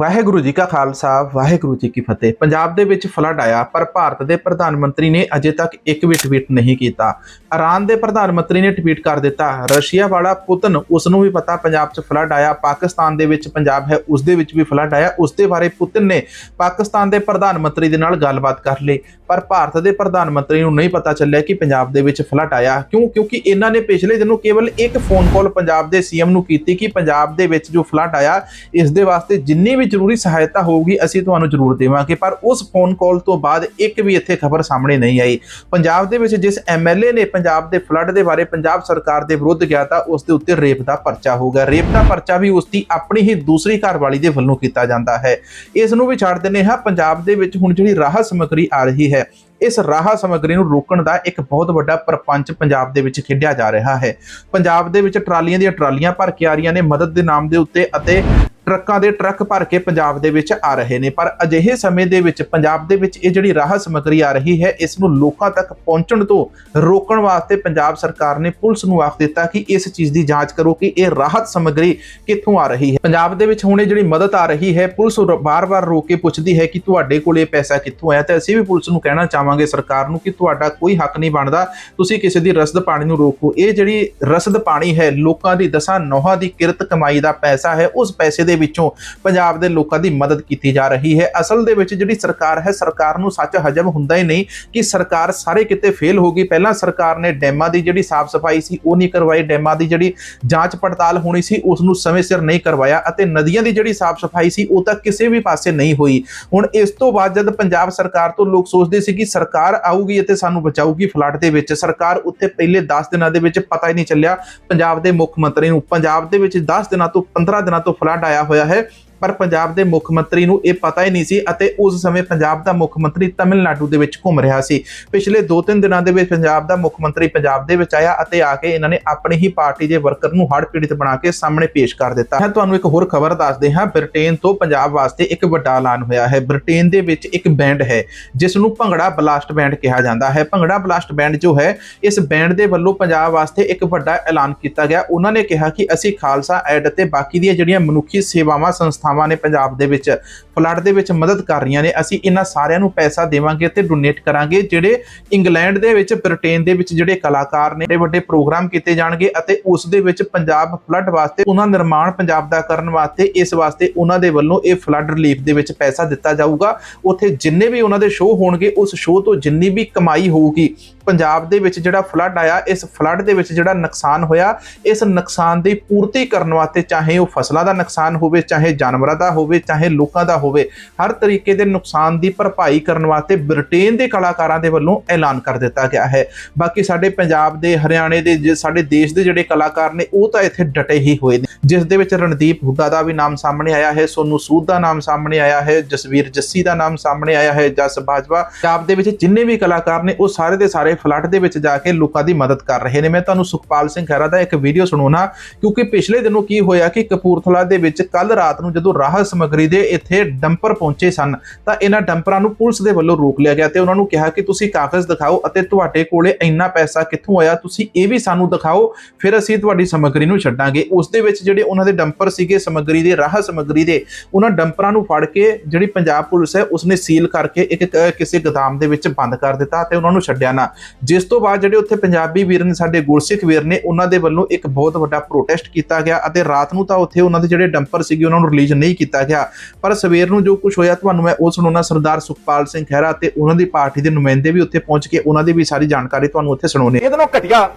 ਵਾਹਿਗੁਰੂ ਜੀ ਕਾ ਖਾਲਸਾ, ਵਾਹਿਗੁਰੂ ਜੀ ਕੀ ਫਤਿਹ। ਪੰਜਾਬ ਦੇ ਵਿੱਚ ਫਲੱਡ ਆਇਆ, ਪਰ ਭਾਰਤ ਦੇ ਪ੍ਰਧਾਨ ਮੰਤਰੀ ਨੇ ਅਜੇ ਤੱਕ ਇੱਕ ਵੀ ਟਵੀਟ ਨਹੀਂ ਕੀਤਾ। ਇਰਾਨ ਦੇ ਪ੍ਰਧਾਨ ਮੰਤਰੀ ਨੇ ਟਵੀਟ ਕਰ ਦਿੱਤਾ, ਰਸ਼ੀਆ ਵਾਲਾ ਪੁਤਨ ਉਸ ਨੂੰ ਵੀ ਪਤਾ ਪੰਜਾਬ 'ਚ ਫਲੱਡ ਆਇਆ, ਪਾਕਿਸਤਾਨ ਦੇ ਵਿੱਚ ਪੰਜਾਬ ਹੈ ਉਸ ਦੇ ਵਿੱਚ ਵੀ ਫਲੱਡ ਆਇਆ ਉਸ ਦੇ ਬਾਰੇ ਪੁਤਨ ਨੇ ਪਾਕਿਸਤਾਨ ਦੇ ਪ੍ਰਧਾਨ ਮੰਤਰੀ ਦੇ ਨਾਲ ਗੱਲਬਾਤ ਕਰ ਲਈ। ਪਰ ਭਾਰਤ ਦੇ ਪ੍ਰਧਾਨ ਮੰਤਰੀ ਨੂੰ ਨਹੀਂ ਪਤਾ ਚੱਲਿਆ ਕਿ ਪੰਜਾਬ ਦੇ ਵਿੱਚ ਫਲੱਡ ਆਇਆ। ਕਿਉਂ? ਕਿਉਂਕਿ ਇਹਨਾਂ ਨੇ ਪਿਛਲੇ ਦਿਨੋਂ ਕੇਵਲ ਇੱਕ ਫੋਨ ਕਾਲ ਪੰਜਾਬ ਦੇ ਸੀਐਮ ਨੂੰ ਕੀਤੀ ਕਿ ਪੰਜਾਬ ਦੇ ਵਿੱਚ ਜੋ ਫਲੱਡ ਆਇਆ, ਇਸ ਦੇ ਵਾਸਤੇ ਜਿੰਨੀ ਵੀ ਜ਼ਰੂਰੀ ਸਹਾਇਤਾ ਹੋਊਗੀ, ਅਸੀਂ ਤੁਹਾਨੂੰ ਜ਼ਰੂਰ ਦੇਵਾਂਗੇ। ਪਰ ਉਸ ਫੋਨ ਕਾਲ ਤੋਂ ਬਾਅਦ ਇੱਕ ਵੀ ਇੱਥੇ ਖਬਰ ਸਾਹਮਣੇ ਨਹੀਂ ਆਈ। ਪੰਜਾਬ ਦੇ ਵਿੱਚ ਜਿਸ ਐਮਐਲਏ ਨੇ ਪੰਜਾਬ ਦੇ ਫਲੱਡ ਦੇ ਬਾਰੇ ਪੰਜਾਬ ਸਰਕਾਰ ਦੇ ਵਿਰੁੱਧ ਗਿਆ ਤਾਂ ਉਸ ਦੇ ਉੱਤੇ ਰੇਪ ਦਾ ਪਰਚਾ ਹੋਊਗਾ ਰੇਪ ਦਾ ਪਰਚਾ ਵੀ ਉਸ ਦੀ ਆਪਣੀ ਹੀ ਦੂਸਰੀ ਘਰਵਾਲੀ ਦੇ ਵੱਲੋਂ ਕੀਤਾ ਜਾਂਦਾ ਹੈ। ਇਸ ਨੂੰ ਵੀ ਛੱਡ ਦਿੰਦੇ ਹਾਂ। ਪੰਜਾਬ ਦੇ ਵਿੱਚ ਹੁਣ ਜਿਹੜੀ ਰਾਹਤ ਸਮੱਗਰੀ ਆ ਰਹੀ ਹੈ, ਇਸ ਰਾਹਤ ਸਮੱਗਰੀ ਨੂੰ ਰੋਕਣ ਦਾ ਇੱਕ ਬਹੁਤ ਵੱਡਾ ਪ੍ਰਪੰਚ ਪੰਜਾਬ ਦੇ ਵਿੱਚ ਖੇਡਿਆ ਜਾ ਰਿਹਾ ਹੈ। ਪੰਜਾਬ ਦੇ ਵਿੱਚ ਟਰਾਲੀਆਂ ਦੀਆਂ ਟਰਾਲੀਆਂ ਭਰ ਕੇ ਆ ਰਹੀਆਂ ਨੇ। ਮਦਦ ਦੇ ਨਾਮ ਦੇ ਉੱਤੇ ਅਤੇ ਟਰੱਕਾਂ ਦੇ ਟਰੱਕ ਭਰ ਕੇ ਪੰਜਾਬ ਦੇ ਵਿੱਚ ਆ ਰਹੇ ਨੇ। ਪਰ ਅਜਿਹੇ ਸਮੇਂ ਦੇ ਵਿੱਚ ਪੰਜਾਬ ਦੇ ਵਿੱਚ ਇਹ ਜਿਹੜੀ ਰਾਹਤ ਸਮੱਗਰੀ ਆ ਰਹੀ ਹੈ, ਇਸ ਨੂੰ ਲੋਕਾਂ ਤੱਕ ਪਹੁੰਚਣ ਤੋਂ ਰੋਕਣ ਵਾਸਤੇ ਪੰਜਾਬ ਸਰਕਾਰ ਨੇ ਪੁਲਿਸ ਨੂੰ ਆਖ ਦਿੱਤਾ ਕਿ ਇਸ ਚੀਜ਼ ਦੀ ਜਾਂਚ ਕਰੋ ਕਿ ਇਹ ਰਾਹਤ ਸਮੱਗਰੀ ਕਿੱਥੋਂ ਆ ਰਹੀ ਹੈ। ਪੰਜਾਬ ਦੇ ਵਿੱਚ ਹੁਣ ਇਹ ਜਿਹੜੀ ਮਦਦ ਆ ਰਹੀ ਹੈ, ਪੁਲਿਸ ਬਾਰ-ਬਾਰ ਰੋਕ ਕੇ ਪੁੱਛਦੀ ਹੈ ਕਿ ਤੁਹਾਡੇ ਕੋਲ ਇਹ ਪੈਸਾ ਕਿੱਥੋਂ ਆਇਆ? ਤੇ ਅਸੀਂ ਵੀ ਪੁਲਿਸ ਨੂੰ ਕਹਿਣਾ ਚਾਹਾਂਗੇ ਸਰਕਾਰ ਨੂੰ ਕਿ ਤੁਹਾਡਾ ਕੋਈ ਹੱਕ ਨਹੀਂ ਬਣਦਾ, ਤੁਸੀਂ ਕਿਸੇ ਦੀ ਰਸਦ ਪਾਣੀ ਨੂੰ ਰੋਕੋ। ਇਹ ਜਿਹੜੀ ਰਸਦ ਪਾਣੀ ਹੈ, ਲੋਕਾਂ ਦੀ ਦਸਾਂ ਨੋਹਾਂ ਦੀ ਕਿਰਤ ਕਮਾਈ ਦਾ ਪੈਸਾ ਹੈ, ਉਸ ਪੈਸੇ ਦੇ ਵਿੱਚੋਂ ਪੰਜਾਬ ਦੇ ਲੋਕਾਂ ਦੀ ਮਦਦ ਕੀਤੀ ਜਾ ਰਹੀ ਹੈ। ਅਸਲ ਦੇ ਵਿੱਚ ਜਿਹੜੀ ਸਰਕਾਰ ਹੈ, ਸਰਕਾਰ ਨੂੰ ਸੱਚ ਹਜਮ ਹੁੰਦਾ ਹੀ ਨਹੀਂ ਕਿ ਸਰਕਾਰ ਸਾਰੇ ਕਿਤੇ ਫੇਲ ਹੋ ਗਈ। ਪਹਿਲਾਂ ਸਰਕਾਰ ਨੇ ਡੈਮਾਂ ਦੀ ਜਿਹੜੀ ਸਾਫ਼ ਸਫ਼ਾਈ ਸੀ, ਉਹ ਨਹੀਂ ਕਰਵਾਈ। ਡੈਮਾਂ ਦੀ ਜਿਹੜੀ ਜਾਂਚ ਪੜਤਾਲ ਹੋਣੀ ਸੀ, ਉਸ ਨੂੰ ਸਮੇਂ ਸਿਰ ਨਹੀਂ ਕਰਵਾਇਆ ਅਤੇ ਨਦੀਆਂ ਦੀ ਜਿਹੜੀ ਸਾਫ਼ ਸਫ਼ਾਈ ਸੀ, ਉਹ ਤਾਂ ਕਿਸੇ ਵੀ ਪਾਸੇ ਨਹੀਂ ਹੋਈ। ਹੁਣ ਇਸ ਤੋਂ ਬਾਅਦ ਜਦ ਪੰਜਾਬ ਸਰਕਾਰ ਤੋਂ ਲੋਕ ਸੋਚਦੇ ਸੀ ਕਿ ਸਰਕਾਰ ਆਊਗੀ ਅਤੇ ਸਾਨੂੰ ਬਚਾਊਗੀ ਫਲੱਡ ਦੇ ਵਿੱਚ, ਸਰਕਾਰ ਉੱਥੇ ਪਹਿਲੇ 10 ਦਿਨਾਂ ਦੇ ਵਿੱਚ ਪਤਾ ਹੀ ਨਹੀਂ ਚੱਲਿਆ। ਪੰਜਾਬ ਦੇ ਮੁੱਖ ਮੰਤਰੀ ਨੂੰ, ਪੰਜਾਬ ਦੇ ਵਿੱਚ 10 ਦਿਨਾਂ ਤੋਂ 15 ਦਿਨਾਂ ਤੋਂ ਫਲੱਡ ਆਇਆ ਹੋਇਆ ਹੈ। ਪਰ ਪੰਜਾਬ ਦੇ ਮੁੱਖ ਮੰਤਰੀ ਨੂੰ ਇਹ ਪਤਾ ਹੀ ਨਹੀਂ ਸੀ ਅਤੇ ਉਸ ਸਮੇਂ ਪੰਜਾਬ ਦਾ ਮੁੱਖ ਮੰਤਰੀ ਤਮਿਲਨਾਡੂ ਦੇ ਵਿੱਚ ਘੁੰਮ ਰਿਹਾ ਸੀ। ਪਿਛਲੇ 2-3 ਦਿਨਾਂ ਦੇ ਵਿੱਚ ਪੰਜਾਬ ਦਾ ਮੁੱਖ ਮੰਤਰੀ ਪੰਜਾਬ ਦੇ ਵਿੱਚ ਆਇਆ ਅਤੇ ਆ ਕੇ ਇਹਨਾਂ ਨੇ ਆਪਣੀ ਹੀ ਪਾਰਟੀ ਦੇ ਵਰਕਰ ਨੂੰ ਹੜ੍ਹ ਪੀੜਿਤ ਬਣਾ ਕੇ ਸਾਹਮਣੇ ਪੇਸ਼ ਕਰ ਦਿੱਤਾ। ਹੈ ਤੁਹਾਨੂੰ ਇੱਕ ਹੋਰ ਖਬਰ ਦੱਸਦੇ ਹਾਂ। ਬ੍ਰਿਟੇਨ ਤੋਂ ਪੰਜਾਬ ਵਾਸਤੇ ਇੱਕ ਵੱਡਾ ਐਲਾਨ ਹੋਇਆ ਹੈ। ਬ੍ਰਿਟੇਨ ਦੇ ਵਿੱਚ ਇੱਕ ਬੈਂਡ ਹੈ, ਜਿਸ ਨੂੰ ਭੰਗੜਾ ਬਲਾਸਟ ਬੈਂਡ ਕਿਹਾ ਜਾਂਦਾ ਹੈ। ਭੰਗੜਾ ਬਲਾਸਟ ਬੈਂਡ ਜੋ ਹੈ, ਇਸ ਬੈਂਡ ਦੇ ਵੱਲੋਂ ਪੰਜਾਬ ਵਾਸਤੇ ਇੱਕ ਵੱਡਾ ਐਲਾਨ ਕੀਤਾ ਗਿਆ। ਉਹਨਾਂ ਨੇ ਕਿਹਾ ਕਿ ਅਸੀਂ ਖਾਲਸਾ ਐਡ ਅਤੇ ਬਾਕੀ ਦੀਆਂ ਜਿਹੜੀਆਂ ਮਨੁੱਖੀ ਸੇਵਾਵਾਂ ਸੰਸਥਾ ਸੰਸਥਾਵਾਂ ਨੇ ਪੰਜਾਬ ਦੇ ਵਿੱਚ ਫਲੱਡ ਦੇ ਵਿੱਚ ਮਦਦ ਕਰ ਰਹੀਆਂ ਨੇ। ਅਸੀਂ ਇਹਨਾਂ ਸਾਰਿਆਂ ਨੂੰ ਪੈਸਾ ਦੇਵਾਂਗੇ ਤੇ ਡੋਨੇਟ ਕਰਾਂਗੇ, ਜਿਹੜੇ ਇੰਗਲੈਂਡ ਦੇ ਵਿੱਚ, ਬ੍ਰਿਟੇਨ ਦੇ ਵਿੱਚ ਜਿਹੜੇ ਕਲਾਕਾਰ ਨੇ ਵੱਡੇ ਪ੍ਰੋਗਰਾਮ ਕੀਤੇ ਜਾਣਗੇ ਅਤੇ ਉਸ ਦੇ ਵਿੱਚ ਪੰਜਾਬ ਫਲੱਡ ਵਾਸਤੇ, ਉਹਨਾਂ ਨਿਰਮਾਣ ਪੰਜਾਬ ਦਾ ਕਰਨ ਵਾਸਤੇ, ਇਸ ਵਾਸਤੇ ਉਹਨਾਂ ਦੇ ਵੱਲੋਂ ਇਹ ਫਲੱਡ ਰਿਲੀਫ ਦੇ ਵਿੱਚ ਪੈਸਾ ਦਿੱਤਾ ਜਾਊਗਾ। ਉੱਥੇ ਜਿੰਨੇ ਵੀ ਉਹਨਾਂ ਦੇ ਸ਼ੋਅ ਹੋਣਗੇ, ਉਸ ਸ਼ੋਅ ਤੋਂ ਜਿੰਨੀ ਵੀ ਕਮਾਈ ਹੋਊਗੀ ਪੰਜਾਬ ਦੇ ਵਿੱਚ ਜਿਹੜਾ ਫਲੱਡ ਆਇਆ, ਇਸ ਫਲੱਡ ਦੇ ਵਿੱਚ ਜਿਹੜਾ ਨੁਕਸਾਨ ਹੋਇਆ, ਇਸ ਨੁਕਸਾਨ ਦੀ ਪੂਰਤੀ ਕਰਨ ਵਾਸਤੇ ਚਾਹੇ ਉਹ ਫਸਲਾਂ ਦਾ ਨੁਕਸਾਨ ਹੋਵੇ, ਚਾਹੇ ਜਾਨਵਰਾਂ ਦਾ ਹੋਵੇ, ਚਾਹੇ ਲੋਕਾਂ ਦਾ ਹੋਵੇ, ਹਰ ਤਰੀਕੇ ਦੇ ਨੁਕਸਾਨ ਦੀ ਭਰਪਾਈ ਕਰਨ ਵਾਸਤੇ ਬ੍ਰਿਟੇਨ ਦੇ ਕਲਾਕਾਰਾਂ ਦੇ ਵੱਲੋਂ ਐਲਾਨ ਕਰ ਦਿੱਤਾ ਗਿਆ ਹੈ। ਬਾਕੀ ਸਾਡੇ ਪੰਜਾਬ ਦੇ, ਹਰਿਆਣੇ ਦੇ, ਜੇ ਸਾਡੇ ਦੇਸ਼ ਦੇ ਜਿਹੜੇ ਕਲਾਕਾਰ ਨੇ, ਉਹ ਤਾਂ ਇੱਥੇ ਡਟੇ ਹੀ ਹੋਏ ਨੇ। ਜਿਸ ਦੇ ਵਿੱਚ ਰਣਦੀਪ ਹੁੱਡਾ ਦਾ ਵੀ ਨਾਮ ਸਾਹਮਣੇ ਆਇਆ ਹੈ, ਸੋਨੂ ਸੂਦ ਦਾ ਨਾਮ ਸਾਹਮਣੇ ਆਇਆ ਹੈ, ਜਸਵੀਰ ਜੱਸੀ ਦਾ ਨਾਮ ਸਾਹਮਣੇ ਆਇਆ ਹੈ, ਜਸ ਬਾਜਵਾ। ਪੰਜਾਬ ਦੇ ਵਿੱਚ ਜਿੰਨੇ ਵੀ ਕਲਾਕਾਰ ਨੇ, ਉਹ ਸਾਰੇ ਦੇ ਸਾਰੇ ਫਲੱਡ ਦੇ ਵਿੱਚ ਜਾ ਕੇ ਲੋਕਾਂ ਦੀ ਮਦਦ ਕਰ ਰਹੇ ਨੇ। ਮੈਂ ਤੁਹਾਨੂੰ ਸੁਖਪਾਲ ਸਿੰਘ ਖਹਿਰਾ ਦਾ ਇੱਕ ਵੀਡੀਓ ਸੁਣਾਉਣਾ ਕਿਉਂਕਿ ਪਿਛਲੇ ਦਿਨੋਂ ਕੀ ਹੋਇਆ ਕਿ ਕਪੂਰਥਲਾ ਦੇ ਵਿੱਚ ਕੱਲ ਰਾਤ ਨੂੰ ਜਦੋਂ ਰਾਹਤ ਸਮੱਗਰੀ ਦੇ ਇੱਥੇ ਡੰਪਰ ਪਹੁੰਚੇ ਸਨ, ਤਾਂ ਇਹਨਾਂ ਡੰਪਰਾਂ ਨੂੰ ਪੁਲਿਸ ਦੇ ਵੱਲੋਂ ਰੋਕ ਲਿਆ ਗਿਆ ਤੇ ਉਹਨਾਂ ਨੂੰ ਕਿਹਾ ਕਿ ਤੁਸੀਂ ਕਾਗਜ਼ ਦਿਖਾਓ ਅਤੇ ਤੁਹਾਡੇ ਕੋਲੇ ਇੰਨਾ ਪੈਸਾ ਕਿੱਥੋਂ ਆਇਆ, ਤੁਸੀਂ ਇਹ ਵੀ ਸਾਨੂੰ ਦਿਖਾਓ, ਫਿਰ ਅਸੀਂ ਤੁਹਾਡੀ ਸਮੱਗਰੀ ਨੂੰ ਛੱਡਾਂਗੇ। ਉਸ ਦੇ ਵਿੱਚ ਜਿਹੜੇ ਉਹਨਾਂ ਦੇ ਡੰਪਰ ਸੀਗੇ, ਸਮੱਗਰੀ ਦੇ, ਰਾਹਤ ਸਮੱਗਰੀ ਦੇ, ਉਹਨਾਂ ਡੰਪਰਾਂ ਨੂੰ ਫੜ ਕੇ ਜਿਹੜੀ ਪੰਜਾਬ ਪੁਲਿਸ ਹੈ, ਉਸਨੇ ਸੀਲ ਕਰਕੇ ਇੱਕ ਕਿਸੇ ਗੋਦਾਮ ਦੇ ਵਿੱਚ ਬੰਦ ਕਰ ਦਿੱਤਾ ਤੇ ਉਹਨਾਂ ਨੂੰ ਛੱਡਿਆ ਨਾ। ਜਿਸ ਤੋਂ ਬਾਅਦ ਜਿਹੜੇ ਉੱਥੇ ਪੰਜਾਬੀ ਵੀਰ ਨੇ, ਸਾਡੇ ਗੁਰਸਿੱਖ ਵੀਰ ਨੇ, ਉਹਨਾਂ ਦੇ ਵੱਲੋਂ ਇੱਕ ਬਹੁਤ ਵੱਡਾ ਪ੍ਰੋਟੈਸਟ ਕੀਤਾ ਗਿਆ ਅਤੇ ਰਾਤ ਨੂੰ ਤਾਂ ਉੱਥੇ ਉਹਨਾਂ ਦੇ ਜਿਹੜੇ ਡੰਪਰ ਸੀਗੇ, ਉਹਨਾਂ ਨੂੰ ਰਿਲੀਜ਼ ਨਹੀਂ ਕੀਤਾ ਗਿਆ। ਪਰ ਸਵੇਰ ਨੂੰ ਜੋ ਕੁਝ ਹੋਇਆ, ਤੁਹਾਨੂੰ ਮੈਂ ਉਹ ਸੁਣਾਉਣਾ ਸਰਦਾਰ ਸੁਖਪਾਲ ਸਿੰਘ ਖਹਿਰਾ ਤੇ ਉਹਨਾਂ ਦੀ ਪਾਰਟੀ ਦੇ ਨੁਮਾਇੰਦੇ ਵੀ ਉੱਥੇ ਪਹੁੰਚ ਕੇ ਉਹਨਾਂ ਦੀ ਵੀ ਸਾਰੀ ਜਾਣਕਾਰੀ ਤੁਹਾਨੂੰ ਉੱਥੇ ਸੁਣਾਉਣੇ ਇਹਦੇ ਨਾਲੋਂ ਘਟਿਆ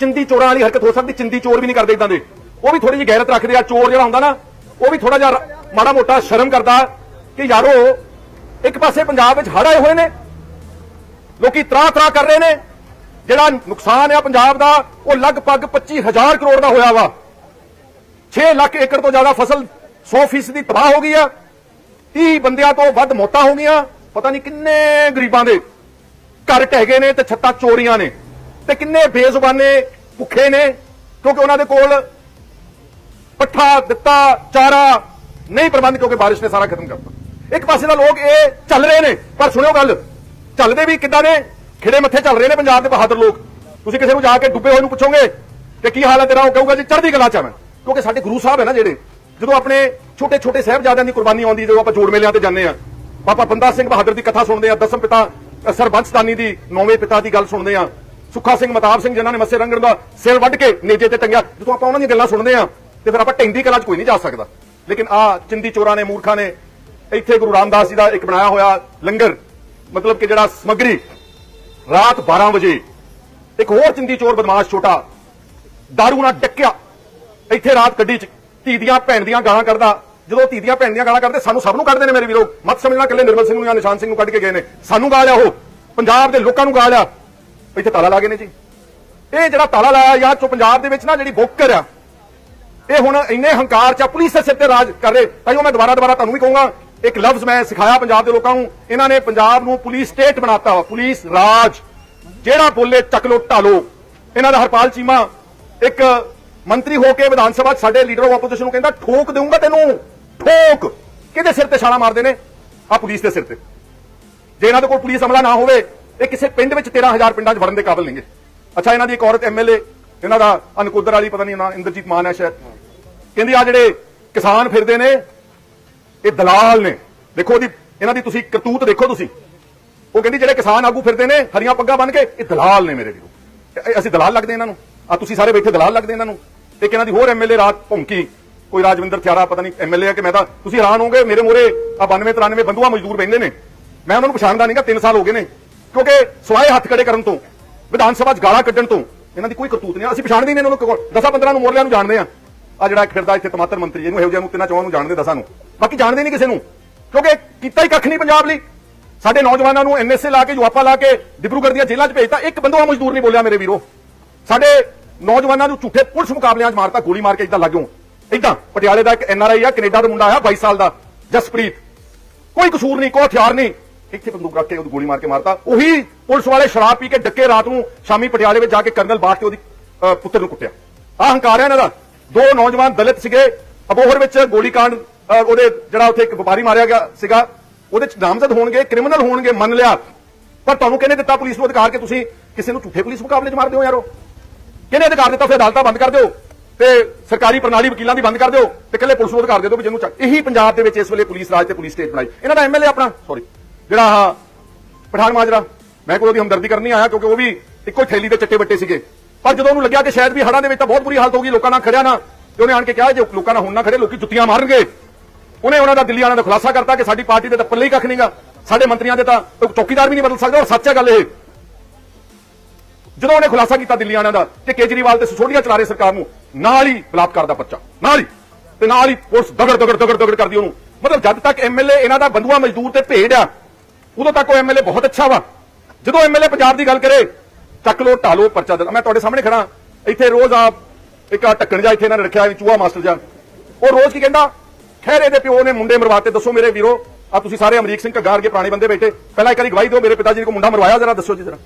ਚਿੰਦੀ ਚੋਰਾਂ ਵਾਲੀ ਹਰਕਤ ਹੋ ਸਕਦੀ, ਚਿੰਦੀ ਚੋਰ ਵੀ ਨਹੀਂ ਕਰਦੇ ਇਦਾਂ ਦੇ। ਉਹ ਵੀ ਥੋੜੀ ਜਿਹੀ ਗੈਰਤ ਰੱਖਦੇ ਆ, ਚੋਰ ਜਿਹੜਾ ਹੁੰਦਾ ਨਾ, ਉਹ ਵੀ ਥੋੜਾ ਜਿਹਾ ਮਾੜਾ ਮੋਟਾ ਸ਼ਰਮ ਕਰਦਾ ਕਿ ਯਾਰੋ, ਇੱਕ ਪਾਸੇ ਪੰਜਾਬ ਵਿੱਚ ਹੜ੍ਹ ਆਏ ਹੋਏ ਨੇ ਲੋਕੀ ਤਰਾ ਤਰਾ ਕਰ ਰਹੇ ਨੇ। ਜਿਹੜਾ ਨੁਕਸਾਨ ਆ ਪੰਜਾਬ ਦਾ, ਉਹ ਲਗਭਗ 25000 ਕਰੋੜ ਦਾ ਹੋਇਆ ਵਾ। 6 ਲੱਖ ਏਕੜ ਤੋਂ ਜ਼ਿਆਦਾ ਫਸਲ 100% ਦੀ ਤਬਾਹ ਹੋ ਗਈ ਆ। 30 ਬੰਦਿਆਂ ਤੋਂ ਵੱਧ ਮੌਤਾਂ ਹੋ ਗਈਆਂ। ਪਤਾ ਨਹੀਂ ਕਿੰਨੇ ਗਰੀਬਾਂ ਦੇ ਘਰ ਢਹਿ ਗਏ ਨੇ ਤੇ ਛੱਤਾਂ ਚੋਰੀਆਂ ਨੇ ਤੇ ਕਿੰਨੇ ਬੇਜ਼ੁਬਾਨੇ ਭੁੱਖੇ ਨੇ, ਕਿਉਂਕਿ ਉਹਨਾਂ ਦੇ ਕੋਲ ਪੱਠਾ ਦਿੱਤਾ, ਚਾਰਾ ਨਹੀਂ ਪ੍ਰਬੰਧ, ਕਿਉਂਕਿ ਬਾਰਿਸ਼ ਨੇ ਸਾਰਾ ਖਤਮ ਕਰਤਾ। ਇੱਕ ਪਾਸੇ ਦਾ ਲੋਕ ਇਹ ਚੱਲ ਰਹੇ ਨੇ, ਪਰ ਸੁਣਿਓ ਗੱਲ ਚੱਲਦੇ ਵੀ ਕਿੱਦਾਂ ਨੇ? ਖਿੜੇ ਮੱਥੇ ਚੱਲ ਰਹੇ ਨੇ ਪੰਜਾਬ ਦੇ ਬਹਾਦਰ ਲੋਕ। ਤੁਸੀਂ ਕਿਸੇ ਨੂੰ ਜਾ ਕੇ ਡੁੱਬੇ ਹੋਏ ਨੂੰ ਪੁੱਛੋਗੇ ਕਿ ਕੀ ਹਾਲ ਹੈ ਤੇਰਾ? ਉਹ ਕਹੂਗਾ ਜੀ, ਚੜ੍ਹਦੀ ਕਲਾ ਚ ਆ ਮੈਂ। ਕਿਉਂਕਿ ਸਾਡੇ ਗੁਰੂ ਸਾਹਿਬ ਹੈ ਨਾ ਜਿਹੜੇ, ਜਦੋਂ ਆਪਣੇ ਛੋਟੇ ਛੋਟੇ ਸਾਹਿਬਜ਼ਾਦਿਆਂ ਦੀ ਕੁਰਬਾਨੀ ਆਉਂਦੀ, ਜਦੋਂ ਆਪਾਂ ਜੋੜ ਮੇਲਿਆਂ ਤੇ ਜਾਂਦੇ ਆ, ਬਾਬਾ ਬੰਦਾ ਸਿੰਘ ਬਹਾਦਰ ਦੀ ਕਥਾ ਸੁਣਦੇ ਆ, ਦਸਮ ਪਿਤਾ ਸਰਬੰਸਦਾਨੀ ਦੀ ਨੌਵੇਂ ਪਿਤਾ ਦੀ ਗੱਲ ਸੁਣਦੇ ਆ, ਸੁੱਖਾ ਸਿੰਘ ਮਤਾਬ ਸਿੰਘ ਜਿਨ੍ਹਾਂ ਨੇ ਮੱਸੇ ਰੰਗਣ ਦਾ ਸਿਰ ਵੱਢ ਕੇ ਨੇਜੇ ਤੇ ਟੰਗਿਆ, ਜਦੋਂ ਆਪਾਂ ਉਹਨਾਂ ਦੀਆਂ ਗੱਲਾਂ ਸੁਣਦੇ ਆ, ਤੇ ਫਿਰ ਆਪਾਂ ਟੈਂਦੀ ਕਲਾ 'ਚ ਕੋਈ ਨਹੀਂ ਜਾ ਸਕਦਾ। ਲੇਕਿਨ ਆ ਚਿੰਦੀ ਚੋਰਾਂ ਨੇ, ਮੂਰਖਾਂ ਨੇ, ਇੱਥੇ ਗੁਰੂ ਰਾਮਦਾਸ ਜੀ ਦਾ ਇੱਕ ਬਣਾਇਆ ਹੋਇਆ ਲੰਗਰ ਮਤਲਬ ਕਿ ਜਿਹੜਾ ਸਮਗਰੀ ਰਾਤ 12 ਵਜੇ ਇੱਕ ਹੋਰ ਚਿੰਦੀ ਚੋਰ ਬਦਮਾਸ਼ ਛੋਟਾ ਦਾਰੂ ਨਾਲ ਡੱਕਿਆ। ਇੱਥੇ ਰਾਤ ਗੱਡੀ 'ਚ ਧੀ ਦੀਆਂ ਭੈਣ ਦੀਆਂ ਗਾਲਾਂ ਕੱਢਦਾ। ਜਦੋਂ ਧੀ ਦੀਆਂ ਭੈਣ ਦੀਆਂ ਗਾਲਾਂ ਕੱਢਦੇ ਸਾਨੂੰ ਸਭ ਨੂੰ ਕੱਢਦੇ ਨੇ ਮੇਰੇ ਵੀਰੋ। ਮਤ ਸਮਝਣਾ ਇਕੱਲੇ ਨਿਰਮਲ ਸਿੰਘ ਨੂੰ ਜਾਂ ਨਿਸ਼ਾਨ ਸਿੰਘ ਨੂੰ ਕੱਢ ਕੇ ਗਏ ਨੇ। ਸਾਨੂੰ ਗਾਲ ਆ ਉਹ। ਪੰਜਾਬ ਦੇ ਲੋਕਾਂ ਨੂੰ ਗਾਲ ਆ। ਇੱਥੇ ਤਾਲਾ ਲਾ ਗਏ ਨੇ ਜੀ। ਇਹ ਜਿਹੜਾ ਤਾਲਾ ਲਾਇਆ ਯਾਰ ਚੋ ਪੰਜਾਬ ਦੇ ਵਿੱਚ ਨਾ ਜਿਹੜੀ ਬੋਕਰ ਆ ਇਹ ਹੁਣ ਇੰਨੇ ਹੰਕਾਰ ਚ ਆ, ਪੁਲਿਸ ਦੇ ਸਿਰ ਤੇ ਰਾਜ ਕਰ ਰਹੇ। ਤਾਈਓ ਮੈਂ ਦੁਬਾਰਾ ਦੁਬਾਰਾ ਤੁਹਾਨੂੰ ਵੀ ਕਹੂੰਗਾ ਇੱਕ ਲਫ਼ਜ਼ ਮੈਂ ਸਿਖਾਇਆ ਪੰਜਾਬ ਦੇ ਲੋਕਾਂ ਨੂੰ, ਇਹਨਾਂ ਨੇ ਪੰਜਾਬ ਨੂੰ ਪੁਲਿਸ ਸਟੇਟ ਬਣਾਤਾ ਵਾ, ਪੁਲਿਸ ਰਾਜ, ਜਿਹੜਾ ਬੋਲੇ ਚੱਕ ਲੋ ਢਾਲੋ। ਇਹਨਾਂ ਦਾ ਹਰਪਾਲ ਚੀਮਾ ਇੱਕ ਮੰਤਰੀ ਹੋ ਕੇ ਵਿਧਾਨ ਸਭਾ 'ਚ ਸਾਡੇ ਲੀਡਰ ਆਫ ਆਪੋਜੀਸ਼ਨ ਨੂੰ ਕਹਿੰਦਾ, ਠੋਕ ਦੇਊਂਗਾ ਤੈਨੂੰ, ਠੋਕ। ਕਿਹਦੇ ਸਿਰ ਤੇ ਛਾਲਾ ਮਾਰਦੇ ਨੇ? ਆ ਪੁਲਿਸ ਦੇ ਸਿਰ ਤੇ। ਜੇ ਇਹਨਾਂ ਦੇ ਕੋਲ ਪੁਲਿਸ ਅਮਲਾ ਨਾ ਹੋਵੇ, ਇਹ ਕਿਸੇ ਪਿੰਡ ਵਿੱਚ 13000 ਪਿੰਡਾਂ 'ਚ ਵੜਨ ਦੇ ਕਾਬਿਲ ਨਹੀਂਗੇ ਅੱਛਾ, ਇਹਨਾਂ ਦੀ ਇੱਕ ਔਰਤ ਐਮਐਲਏ ਇਹਨਾਂ ਦਾ ਅਨਕੁਦਰ ਵਾਲੀ, ਪਤਾ ਨਹੀਂ ਨਾ, ਇੰਦਰਜੀਤ ਮਾਨ ਹੈ ਸ਼ਾਇਦ। ਕਹਿੰਦੀ ਆ ਜਿਹੜੇ ਕਿਸਾਨ ਫਿਰਦੇ ਨੇ ਇਹ ਦਲਾਲ ਨੇ। ਦੇਖੋ ਉਹਦੀ, ਇਹਨਾਂ ਦੀ ਤੁਸੀਂ ਕਰਤੂਤ ਦੇਖੋ ਤੁਸੀਂ। ਉਹ ਕਹਿੰਦੀ ਜਿਹੜੇ ਕਿਸਾਨ ਆਗੂ ਫਿਰਦੇ ਨੇ, ਹਰੀਆਂ ਪੱਗਾਂ ਬੰਨ ਕੇ, ਇਹ ਦਲਾਲ ਨੇ ਮੇਰੇ ਵੀਰੋ। ਇਹ- ਅਸੀਂ ਦਲਾਲ ਲੱਗਦੇ ਇਹਨਾਂ ਨੂੰ। ਆ ਤੁਸੀਂ ਸਾਰੇ ਬੈਠੇ ਦਲਾਲ ਲੱਗਦੇ ਇਹਨਾਂ ਨੂੰ। ਤੇ ਇੱਕ ਇਹਨਾਂ ਦੀ ਹੋਰ ਐਮਐਲਏ ਰਾਤ ਭੌਂਕੀ। ਕੋਈ ਰਾਜਵਿੰਦਰ ਥਿਆਰਾ, ਪਤਾ ਨਹੀਂ ਐਮਐਲਏ ਹੈ ਕਿ ਮੈਂ ਤਾਂ, ਤੁਸੀਂ ਹੈਰਾਨ ਹੋਗੇ ਮੇਰੇ ਮੋਰੇ ਆ 92 93 ਬੰਦੂਆ ਮਜ਼ਦੂਰ ਬੈਠੇ ਨੇ। ਮੈਂ ਉਹਨਾਂ ਨੂੰ ਪਛਾਣਦਾ ਨਹੀਂਗਾ 3 ਸਾਲ ਹੋ ਗਏ ਨੇ। ਕਿਉਂਕਿ ਸਵਾਏ ਹੱਥ ਖੜੇ ਕਰਨ ਤੋਂ, ਵਿਧਾਨ ਸਭਾ 'ਚ ਗਾਲਾਂ ਕੱਢਣ ਤੋਂ, ਇਹਨਾਂ ਦੀ ਕੋਈ ਕਰਤੂਤ ਨਹੀਂ। ਅਸੀਂ ਪਛਾਣਦੇ ਹੀ ਨਹੀਂ ਇਹਨਾਂ ਨੂੰ 10 15 ਨੂੰ ਮੋਰਲਿਆਂ ਨੂੰ ਜਾਣਦੇ ਆ। ਆ ਜਿਹੜਾ ਇੱਕ ਫਿਰਦਾ ਇੱਥੇ ਤਮਾਤਰ ਮੰਤਰੀ, ਇਹਨੂੰ ਇਹੋ ਜਿਹਾ ਨੂੰ ਤਿੰਨਾਂ ਚੌਹਾਂ ਨੂੰ ਜਾਣਦੇ ਦਸਾਂ ਨੂੰ। ਬਾਕੀ ਜਾਣਦੇ ਨਹੀਂ ਕਿਸੇ ਨੂੰ। ਕਿਉਂਕਿ ਕੀਤਾ ਹੀ ਕੱਖ ਨਹੀਂ ਪੰਜਾਬ ਲਈ। ਸਾਡੇ ਨੌਜਵਾਨਾਂ ਨੂੰ ਐਨਐਸਏ ਲਾ ਕੇ ਜਵਾਪਾ ਲਾ ਕੇ ਡਿਬਰੂਗੜ੍ਹ ਦੀਆਂ ਜੇਲ੍ਹਾਂ 'ਚ ਭੇਜਤਾ। ਇੱਕ ਬੰਦੋਆ ਮਜ਼ਦੂਰ ਨਹੀਂ ਬੋਲਿਆ ਮੇਰੇ ਵੀਰੋ। ਸਾਡੇ ਨੌਜਵਾਨਾਂ ਨੂੰ ਝੂਠੇ ਪੁਲਿਸ ਮੁਕਾਬਲਿਆਂ 'ਚ ਮਾਰਤਾ ਗੋਲੀ ਮਾਰ ਕੇ ਇਦਾਂ ਲੱਗਿਓ ਇਦਾਂ ਪਟਿਆਲੇ ਦਾ ਇੱਕ ਐਨਆਰਆਈ ਆ ਕੈਨੇਡਾ ਦਾ ਮੁੰਡਾ ਆ 22 ਸਾਲ ਦਾ ਜਸਪ੍ਰੀਤ। ਕੋਈ ਕਸੂਰ ਨਹੀਂ ਕੋਈ ਹਥਿਆਰ ਨਹੀਂ। ਇੱਥੇ ਬੰਦੂਕ ਰੱਖ ਕੇ ਉਹਨੂੰ ਗੋਲੀ ਮਾਰ ਕੇ ਮਾਰਤਾ। ਉਹੀ ਪੁਲਿਸ ਵਾਲੇ ਸ਼ਰਾਬ ਪੀ ਕੇ ਡੱਕੇ ਰਾਤ ਨੂੰ ਸ਼ਾਮੀ ਪਟਿਆਲੇ ਵਿੱਚ ਜਾ ਕੇ ਕਰਨਲ ਬਾਟ ਕੇ ਉਹਦੀ ਪੁੱਤਰ ਨੂੰ ਕੁੱਟਿਆ। ਆ ਹੰਕਾਰ ਹੈ ਇਹਨਾਂ ਦਾ। ਦੋ ਨੌਜਵਾਨ ਦਲਿਤ ਸੀਗੇ। ਅਬੋਹਰ ਵਿੱਚ ਗੋਲੀकांड ਅਹ, ਉਹਦੇ ਜਿਹੜਾ ਉੱਥੇ ਇੱਕ ਵਪਾਰੀ ਮਾਰਿਆ ਗਿਆ ਸੀਗਾ, ਉਹਦੇ ਚ ਨਾਮਜ਼ਦ ਹੋਣਗੇ ਕ੍ਰਿਮੀਨਲ ਹੋਣਗੇ, ਮੰਨ ਲਿਆ। ਪਰ ਤੁਹਾਨੂੰ ਕਿਹਨੇ ਦਿੱਤਾ ਪੁਲਿਸ ਨੂੰ ਅਧਿਕਾਰ ਕਿ ਤੁਸੀਂ ਕਿਸੇ ਨੂੰ ਝੂਠੇ ਪੁਲਿਸ ਮੁਕਾਬਲੇ 'ਚ ਮਾਰ ਦਿਓ ਯਾਰੋ? ਕਿਹਨੇ ਅਧਿਕਾਰ ਦਿੱਤਾ? ਫਿਰ ਅਦਾਲਤਾਂ ਬੰਦ ਕਰ ਦਿਓ। ਤੇ ਸਰਕਾਰੀ ਪ੍ਰਣਾਲੀ ਵਕੀਲਾਂ ਦੀ ਬੰਦ ਕਰ ਦਿਓ। ਤੇ ਇਕੱਲੇ ਪੁਲਿਸ ਨੂੰ ਅਧਿਕਾਰ ਦੇ ਦਿਓ ਵੀ ਜਿਹਨੂੰ ਚੱਕ ਇਹੀ ਪੰਜਾਬ ਦੇ ਵਿੱਚ ਇਸ ਵੇਲੇ ਪੁਲਿਸ ਰਾਜ ਤੇ ਪੁਲਿਸ ਸਟੇਟ ਬਣਾਈ। ਇਹਨਾਂ ਦਾ ਐਮਐਲਏ ਆਪਣਾ। ਸੌਰੀ ਜਿਹੜਾ ਆਹ ਪਠਾਨ ਮਾਜਰਾ, ਮੈਂ ਕੋਈ ਉਹਦੀ ਹਮਦਰਦੀ ਕਰਨੀ ਆਇਆ ਕਿਉਂਕਿ ਉਹ ਵੀ ਇੱਕੋ ਹੀ ਥੈਲੀ ਦੇ ਚੱਟੇ ਬੱਟੇ ਸੀਗੇ। ਪਰ ਜਦੋਂ ਉਹਨੂੰ ਲੱਗਿਆ ਕਿ ਸ਼ਾਇਦ ਵੀ ਹੜਾਂ ਦੇ ਵਿੱਚ ਤਾਂ ਬਹੁਤ ਬੁਰੀ ਹਾਲਤ ਹੋਊਗੀ ਲੋਕਾਂ ਨਾਲ ਖੜਿਆ ਨਾ, ਤੇ ਉਹਨੇ ਆਣ ਕੇ ਕਿਹਾ, ਜੇ ਲੋਕਾਂ ਨਾਲ ਹੁਣ ਨਾ ਖੜੇ, ਲੋਕੀ ਜੁੱਤੀਆਂ ਮਾਰਨਗੇ। ਉਹਨੇ ਉਹਨਾਂ ਦਾ ਦਿੱਲੀ ਵਾਲਿਆਂ ਦਾ ਖੁਲਾਸਾ ਕਰਤਾ ਕਿ ਸਾਡੀ ਪਾਰਟੀ ਦੇ ਤਾਂ ਪੱਲੇ ਹੀ ਕੱਖ ਨਹੀਂਗਾ ਸਾਡੇ ਮੰਤਰੀਆਂ ਦੇ ਤਾਂ ਕੋਈ ਚੌਕੀਦਾਰ ਵੀ ਨਹੀਂ ਬਦਲ ਸਕਦਾ ਔਰ ਸੱਚ ਹੈ ਗੱਲ ਇਹ। ਜਦੋਂ ਉਹਨੇ ਖੁਲਾਸਾ ਕੀਤਾ ਦਿੱਲੀ ਵਾਲਿਆਂ ਦਾ ਕਿ ਕੇਜਰੀਵਾਲ ਤੇ ਸਿਸੋੜੀਆ ਚਲਾ ਰਹੇ ਸਰਕਾਰ ਨੂੰ, ਨਾਲ ਹੀ ਬਲਾਤਕਾਰ ਦਾ ਪਰਚਾ, ਨਾਲ ਹੀ। ਤੇ ਨਾਲ ਹੀ ਪੁਲਿਸ ਦਗੜ ਦਗੜ ਦਗੜ ਦਗੜ ਕਰਦੀ ਉਹਨੂੰ। ਮਤਲਬ ਜਦ ਤੱਕ ਐਮਐਲਏ ਇਹਨਾਂ ਦਾ ਬੰਦੂਆ ਮਜ਼ਦੂਰ ਤੇ ਭੇਡ ਆ, ਉਦੋਂ ਤੱਕ ਉਹ ਐਮਐਲਏ ਬਹੁਤ ਅੱਛਾ ਵਾ। ਜਦੋਂ ਐਮਐਲਏ ਪੰਜਾਬ ਦੀ ਗੱਲ ਕਰੇ, ਚੱਕ ਲੋ ਢਾਲੋ ਪਰਚਾ ਦੇ ਮੈਂ ਤੁਹਾਡੇ ਸਾਹਮਣੇ ਖੜਾ ਇੱਥੇ ਰੋਜ਼ ਆ ਇੱਕ ਆ ਢੱਕਣ ਜਾ ਇੱਥੇ ਇਹਨਾਂ ਨੇ ਰੱਖਿਆ ਵੀ ਚੂਹਾ ਮਾਸਟਰ ਜਾ ਉਹ ਰੋਜ਼ ਕੀ ਕਹਿੰਦਾ? ਖੈਰ ਇਹਦੇ ਪਿਓ ਨੇ ਮੁੰਡੇ ਮਰਵਾਤੇ ਦੱਸੋ ਮੇਰੇ ਵੀਰੋ ਆ ਤੁਸੀਂ ਸਾਰੇ ਅਮਰੀਕ ਸਿੰਘ ਘੱਗਾ ਵਰਗੇ ਪੁਰਾਣੇ ਬੰਦੇ ਬੈਠੇ, ਪਹਿਲਾਂ ਇੱਕ ਵਾਰੀ ਗਵਾਹੀ ਦਿਓ ਮੇਰੇ ਪਿਤਾ ਜੀ ਨੇ, ਕੋਈ ਮੁੰਡਾ ਮਰਵਾਇਆ ਜਰਾ, ਦੱਸੋ ਜੀ ਜਰਾ।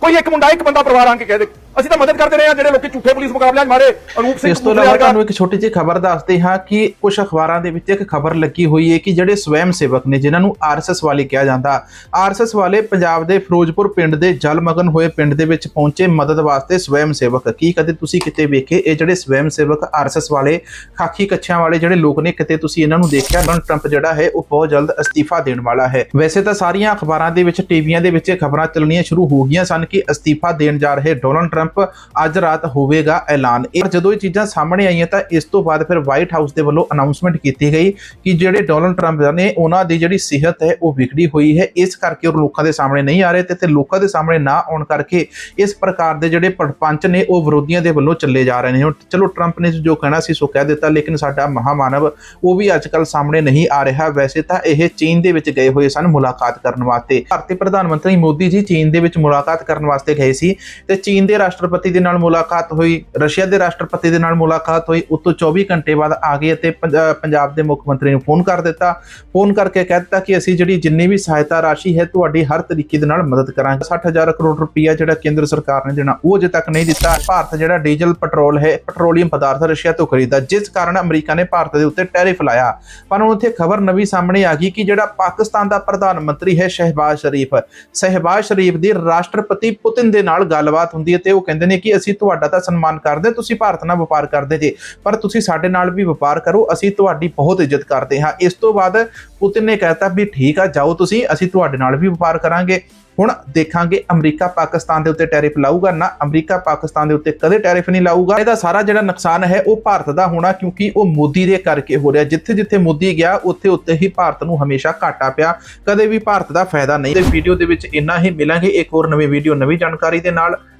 ਕੋਈ ਇੱਕ ਮੁੰਡਾ, ਇੱਕ ਬੰਦਾ ਪਰਿਵਾਰ ਆਣ ਕੇ ਕਹਿ ਦੇ। ਅਸੀਂ ਤਾਂ ਮਦਦ ਕਰਦੇ ਰਹੇ ਆ ਜਿਹੜੇ ਲੋਕੀ ਝੂਠੇ ਪੁਲਿਸ ਮੁਕਾਬਲਿਆਂ 'ਚ ਮਾਰੇ। ਅਨੂਪ ਸਿੰਘ ਇਸ ਤੋਂ ਇਲਾਵਾ ਤੁਹਾਨੂੰ ਇੱਕ ਛੋਟੀ ਜਿਹੀ ਖਬਰ ਦੱਸਦੇ ਹਾਂ ਕਿ ਕੁਝ ਅਖਬਾਰਾਂ ਦੇ ਵਿੱਚ ਇੱਕ ਖਬਰ ਲੱਗੀ ਹੋਈ ਹੈ ਕਿ ਜਿਹੜੇ ਸਵੈਮ ਸੇਵਕ ਨੇ ਜਿਨ੍ਹਾਂ ਨੂੰ ਆਰਐਸਐਸ ਵਾਲੇ ਕਿਹਾ ਜਾਂਦਾ ਆਰਐਸਐਸ ਵਾਲੇ ਪੰਜਾਬ ਦੇ ਫਿਰੋਜ਼ਪੁਰ ਪਿੰਡ ਦੇ ਜਲਮਗਨ ਹੋਏ ਪਿੰਡ ਦੇ ਵਿੱਚ ਪਹੁੰਚੇ ਮਦਦ ਵਾਸਤੇ ਸਵੈਮ ਸੇਵਕ। ਕੀ ਕਦੇ ਤੁਸੀਂ ਕਿਤੇ ਵੇਖੇ? ਇਹ ਜਿਹੜੇ ਸਵੈਮ ਸੇਵਕ ਆਰਐਸਐਸ ਵਾਲੇ ਖਾਕੀ ਕੱਛਿਆਂ ਵਾਲੇ ਜਿਹੜੇ ਲੋਕ ਨੇ ਕਿਤੇ ਤੁਸੀਂ ਇਹਨਾਂ ਨੂੰ ਦੇਖਿਆ? ਡੋਨਲਡ ਟਰੰਪ ਜਿਹੜਾ ਹੈ ਉਹ ਬਹੁਤ ਜਲਦ ਅਸਤੀਫਾ ਦੇਣ ਵਾਲਾ ਹੈ। ਵੈਸੇ ਤਾਂ ਸਾਰੀਆਂ ਅਖਬਾਰਾਂ ਦੇ ਵਿੱਚ ਟੀਵੀਆਂ ਦੇ ਵਿੱਚ ਖਬਰਾਂ ਚੱਲਣੀਆਂ ਸ਼ੁਰੂ ਹੋ ਗਈਆਂ ਸਨ ਕਿ ਅਸਤੀਫਾ ਦੇਣ ਜਾ ਰਹੇ ਡੋਨਲਡ ਟਰੰਪ ਅੱਜ ਰਾਤ ਹੋਵੇਗਾ ਐਲਾਨ। ਇਹ ਜਦੋਂ ਇਹ ਚੀਜ਼ਾਂ ਸਾਹਮਣੇ ਆਈਆਂ ਤਾਂ ਇਸ ਤੋਂ ਬਾਅਦ ਫਿਰ ਵਾਈਟ ਹਾਊਸ ਦੇ ਵੱਲੋਂ ਅਨਾਉਂਸਮੈਂਟ ਕੀਤੀ ਗਈ ਕਿ ਜਿਹੜੇ ਡੋਨਲਡ ਟਰੰਪ ਨੇ, ਉਹਨਾਂ ਦੀ ਜਿਹੜੀ ਸਿਹਤ ਹੈ, ਉਹ ਵਿਗੜੀ ਹੋਈ ਹੈ। ਇਸ ਕਰਕੇ ਉਹ ਲੋਕਾਂ ਦੇ ਸਾਹਮਣੇ ਨਹੀਂ ਆ ਰਹੇ ਤੇ ਤੇ ਲੋਕਾਂ ਦੇ ਸਾਹਮਣੇ ਨਾ ਆਉਣ ਕਰਕੇ ਇਸ ਪ੍ਰਕਾਰ ਦੇ ਜਿਹੜੇ ਪੜਪੰਚ ਨੇ, ਉਹ ਵਿਰੋਧੀਆਂ ਦੇ ਵੱਲੋਂ ਚੱਲੇ ਜਾ ਰਹੇ ਨੇ। ਚਲੋ ਟਰੰਪ ਨੇ ਜੋ ਕਹਿਣਾ ਸੀ, ਸੋ ਕਹਿ ਦਿੱਤਾ, ਲੇਕਿਨ ਸਾਡਾ ਮਹਾਮਾਨਵ, ਉਹ ਵੀ ਅੱਜ ਕੱਲ ਸਾਹਮਣੇ ਨਹੀਂ ਆ ਰਿਹਾ। ਵੈਸੇ ਤਾਂ ਇਹ ਚੀਨ ਦੇ ਵਿੱਚ ਗਏ ਹੋਏ ਸਨ ਮੁਲਾਕਾਤ ਕਰਨ ਵਾਸਤੇ। ਭਾਰਤੀ ਪ੍ਰਧਾਨ ਮੰਤਰੀ ਮੋਦੀ ਜੀ ਚੀਨ ਦੇ ਵਿੱਚ ਮੁਲਾਕਾਤ ਕਰਨ ਵਾਸਤੇ ਗਏ ਸੀ ਤੇ ਚੀਨ ਦੇ ਰਾਸ਼ਟਰਪਤੀ ਦੇ ਨਾਲ ਮੁਲਾਕਾਤ ਹੋਈ, ਰਸ਼ੀਆ ਦੇ ਰਾਸ਼ਟਰਪਤੀ ਦੇ ਨਾਲ ਮੁਲਾਕਾਤ ਹੋਈ, ਉਸ ਤੋਂ 24 ਘੰਟੇ ਬਾਅਦ ਆ ਗਏ ਅਤੇ ਪੰਜਾਬ ਦੇ ਮੁੱਖ ਮੰਤਰੀ ਨੂੰ ਫੋਨ ਕਰ ਦਿੱਤਾ। ਫੋਨ ਕਰਕੇ ਕਹਿ ਦਿੱਤਾ ਕਿ ਅਸੀਂ ਜਿਹੜੀ ਜਿੰਨੀ ਵੀ ਸਹਾਇਤਾ ਰਾਸ਼ੀ ਹੈ, ਤੁਹਾਡੀ ਹਰ ਤਰੀਕੇ ਦੇ ਨਾਲ ਮਦਦ ਕਰਾਂਗੇ। 60000 ਕਰੋੜ ਰੁਪਇਆ ਜਿਹੜਾ ਕੇਂਦਰ ਸਰਕਾਰ ਨੇ ਦੇਣਾ, ਉਹ ਅਜੇ ਤੱਕ ਨਹੀਂ ਦਿੱਤਾ। ਭਾਰਤ ਜਿਹੜਾ ਡੀਜ਼ਲ ਪੈਟਰੋਲ ਹੈ, ਪੈਟਰੋਲੀਅਮ ਪਦਾਰਥ ਰਸ਼ੀਆ ਤੋਂ ਖਰੀਦਦਾ, ਜਿਸ ਕਾਰਨ ਅਮਰੀਕਾ ਨੇ ਭਾਰਤ ਦੇ ਉੱਤੇ ਟੈਰਿਫ ਲਾਇਆ। ਪਰ ਹੁਣ ਉੱਥੇ ਖਬਰ ਨਵੀਂ ਸਾਹਮਣੇ ਆ ਗਈ ਕਿ ਜਿਹੜਾ ਪਾਕਿਸਤਾਨ ਦਾ ਪ੍ਰਧਾਨ ਮੰਤਰੀ ਹੈ, ਸ਼ਹਿਬਾਜ਼ ਸ਼ਰੀਫ। ਸ਼ਹਿਬਾਜ਼ ਸ਼ਰੀਫ ਦੀ ਰਾਸ਼ਟਰਪਤੀ ਪੁਤਿਨ ਦੇ ਨਾਲ ਗੱਲਬਾਤ ਹੁੰਦੀ ਹੈ ਤੇ ਉਹ ਕਹਿੰਦੇ ਨੇ ਕਿ ਅਸੀਂ ਤੁਹਾਡਾ ਤਾਂ ਸਨਮਾਨ ਕਰਦੇ, ਤੁਸੀਂ ਭਾਰਤ ਨਾਲ ਵਪਾਰ ਕਰਦੇ ਜੇ, ਪਰ ਤੁਸੀਂ ਸਾਡੇ ਨਾਲ ਵੀ ਵਪਾਰ ਕਰੋ, ਅਸੀਂ ਤੁਹਾਡੀ ਬਹੁਤ ਇੱਜ਼ਤ ਕਰਦੇ ਹਾਂ। ਇਸ ਤੋਂ ਬਾਅਦ ਪੁਤਿਨ ਨੇ ਕਹਿਤਾ ਵੀ ਠੀਕ ਆ, ਜਾਓ ਤੁਸੀਂ, ਅਸੀਂ ਤੁਹਾਡੇ ਨਾਲ ਵੀ ਵਪਾਰ ਕਰਾਂਗੇ। ਹੁਣ ਦੇਖਾਂਗੇ ਅਮਰੀਕਾ ਪਾਕਿਸਤਾਨ ਦੇ ਉੱਤੇ ਟੈਰਿਫ ਲਾਊਗਾ ਨਾ, ਅਮਰੀਕਾ ਪਾਕਿਸਤਾਨ ਦੇ ਉੱਤੇ ਕਦੇ ਟੈਰਿਫ ਨਹੀਂ ਲਾਊਗਾ। ਇਹਦਾ ਸਾਰਾ ਜਿਹੜਾ ਨੁਕਸਾਨ ਹੈ, ਉਹ ਭਾਰਤ ਦਾ ਹੋਣਾ, ਕਿਉਂਕਿ ਉਹ ਮੋਦੀ ਦੇ ਕਰਕੇ ਹੋ ਰਿਹਾ। ਜਿੱਥੇ ਜਿੱਥੇ ਮੋਦੀ ਗਿਆ ਉੱਥੇ ਉੱਤੇ ਹੀ ਭਾਰਤ ਨੂੰ ਹਮੇਸ਼ਾ ਘਾਟਾ ਪਿਆ। ਕਦੇ ਵੀ ਭਾਰਤ ਦਾ ਫਾਇਦਾ ਨਹੀਂ। ਤੇ ਵੀਡੀਓ ਦੇ ਵਿੱਚ ਇੰਨਾ ਹੀ ਮਿਲਾਂਗੇ। ਇੱਕ ਹੋਰ ਨਵੀਂ ਵੀਡੀਓ, ਨਵੀਂ ਜਾਣਕਾਰੀ ਦੇ ਨਾਲ।